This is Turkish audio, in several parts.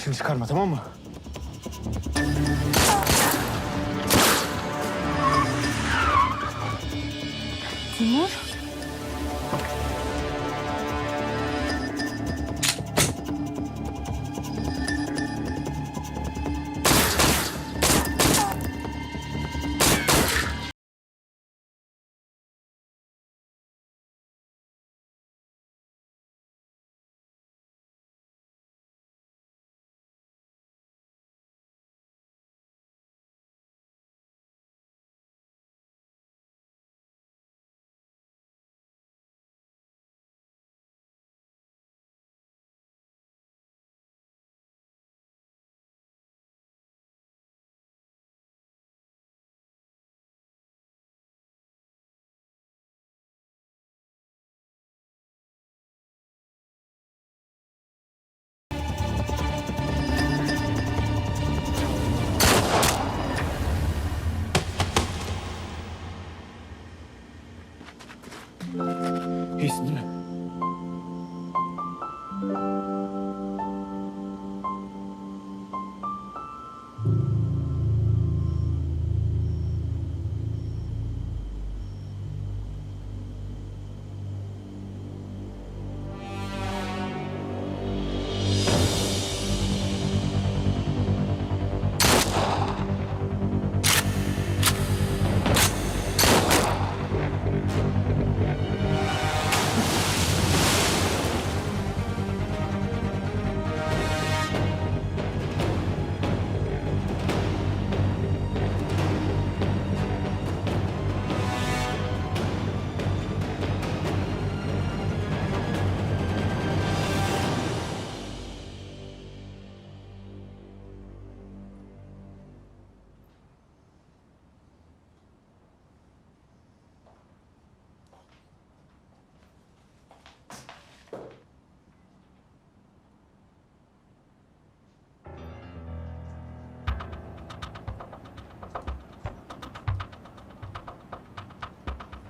başını çıkarma tamam mı?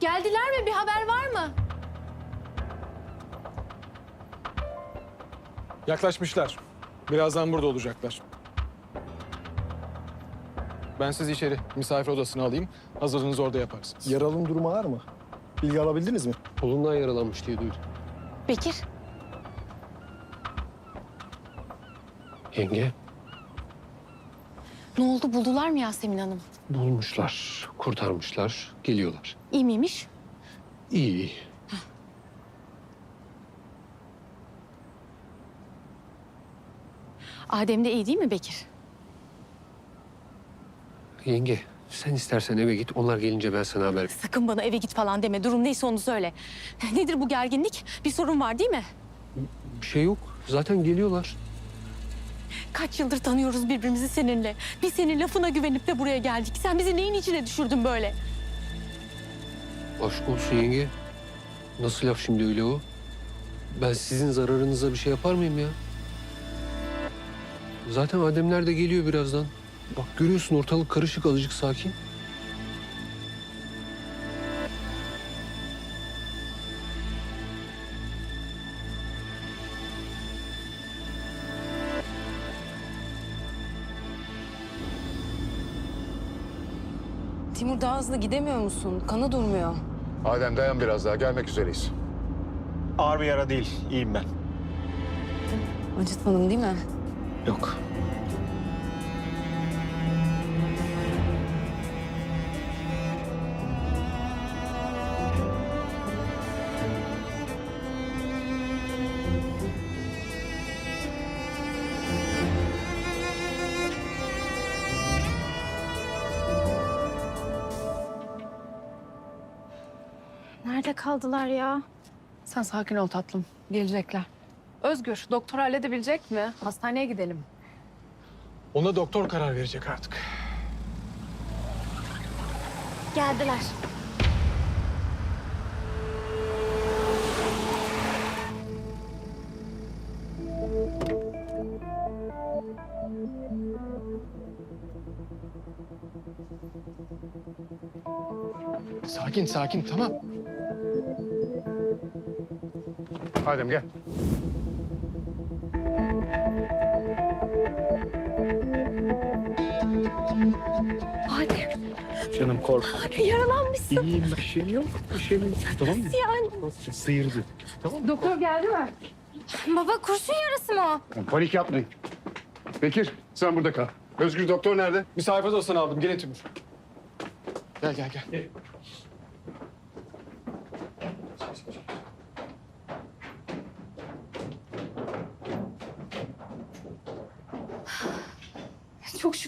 Geldiler mi? Bir haber var mı? Yaklaşmışlar. Birazdan burada olacaklar. Ben sizi içeri misafir odasına alayım. Hazırlığınızı orada yaparsınız. Yaralının durumu var mı? Bilgi alabildiniz mi? Kolundan yaralanmış diye duydum. Bekir. Yenge Ne oldu? Buldular mı Yasemin Hanım? Bulmuşlar, kurtarmışlar, geliyorlar. İyi miymiş? İyi iyi. Adem de iyi değil mi Bekir? Yenge sen istersen eve git. Onlar gelince ben sana haber Sakın bana eve git falan deme. Durum neyse onu söyle. Nedir bu gerginlik? Bir sorun var değil mi? Bir şey yok. Zaten geliyorlar. Kaç yıldır tanıyoruz birbirimizi seninle. Biz senin lafına güvenip de buraya geldik. Sen bizi neyin içine düşürdün böyle? Aşk olsun yenge. Nasıl laf şimdi öyle o? Ben sizin zararınıza bir şey yapar mıyım ya? Zaten Ademler de geliyor birazdan. Bak görüyorsun ortalık karışık azıcık sakin. Timur daha hızlı gidemiyor musun? Kanı durmuyor. Adem dayan biraz daha gelmek üzereyiz. Ağır bir yara değil. iyiyim ben. Acıtmadın değil mi? Yok. Nerede kaldılar ya? Sen sakin ol tatlım. Gelecekler. Özgür, doktor halledebilecek mi? Hastaneye gidelim. Ona doktor karar verecek artık. Geldiler. Sakin sakin tamam. Adem gel. Adem. Canım korkma. Abi yaralanmışsın. İyiyim bir şey yok. Bir şey yok. Tamam mı? Yani. Sıyırdı. Tamam mı? Doktor geldi mi? Baba kurşun yarası mı o? Panik yapmayın. Bekir sen burada kal. Özgür doktor nerede? Bir Misafir odasına aldım. Gelin Tümür. Gel gel gel. gel.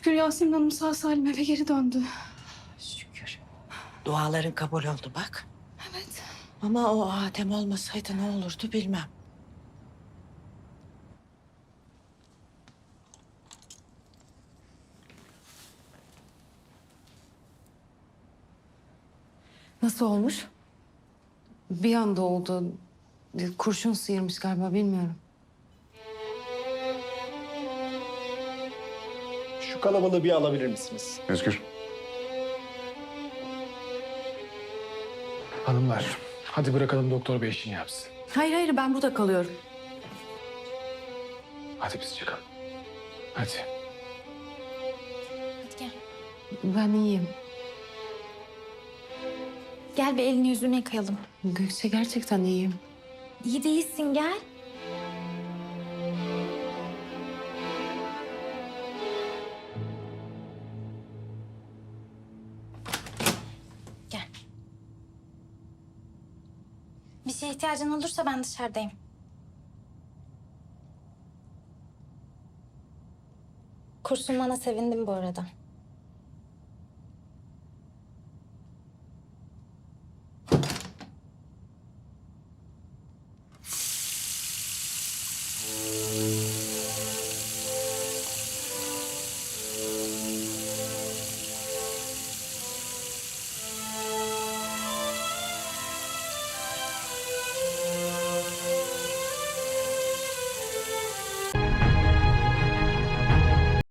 Şükür Yasemin Hanım sağ salim eve geri döndü. Şükür. Duaların kabul oldu bak. Evet. Ama o Adem olmasaydı ne olurdu bilmem. Nasıl olmuş? Bir anda oldu. Kurşun sıyırmış galiba bilmiyorum. Kalabalığı bir alabilir misiniz? Özgür. Hanımlar hadi bırakalım doktor bey işini yapsın. Hayır hayır ben burada kalıyorum. Hadi biz çıkalım. Hadi. Ben iyiyim. Gel bir elini yüzünü yıkayalım. Gökçe gerçekten iyiyim. İyi değilsin gel. Gel. Şeye ihtiyacın olursa ben dışarıdayım. Kursulmana sevindim bu arada.